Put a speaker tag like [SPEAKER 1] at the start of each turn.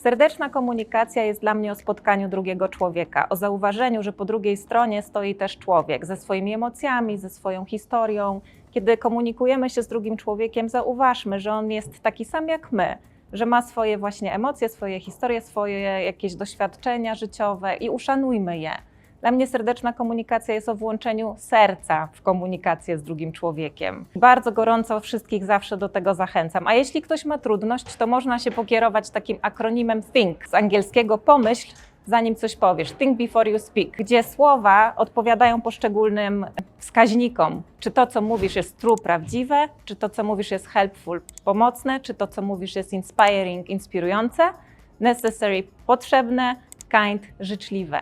[SPEAKER 1] Serdeczna komunikacja jest dla mnie o spotkaniu drugiego człowieka, o zauważeniu, że po drugiej stronie stoi też człowiek ze swoimi emocjami, ze swoją historią. Kiedy komunikujemy się z drugim człowiekiem, zauważmy, że on jest taki sam jak my, że ma swoje właśnie emocje, swoje historie, swoje jakieś doświadczenia życiowe i uszanujmy je. Dla mnie serdeczna komunikacja jest o włączeniu serca w komunikację z drugim człowiekiem. Bardzo gorąco wszystkich zawsze do tego zachęcam. A jeśli ktoś ma trudność, to można się pokierować takim akronimem THINK z angielskiego pomyśl, zanim coś powiesz. Think before you speak, gdzie słowa odpowiadają poszczególnym wskaźnikom. Czy to, co mówisz, jest true, prawdziwe, czy to, co mówisz, jest helpful, pomocne, czy to, co mówisz, jest inspiring, inspirujące, necessary, potrzebne, kind, życzliwe.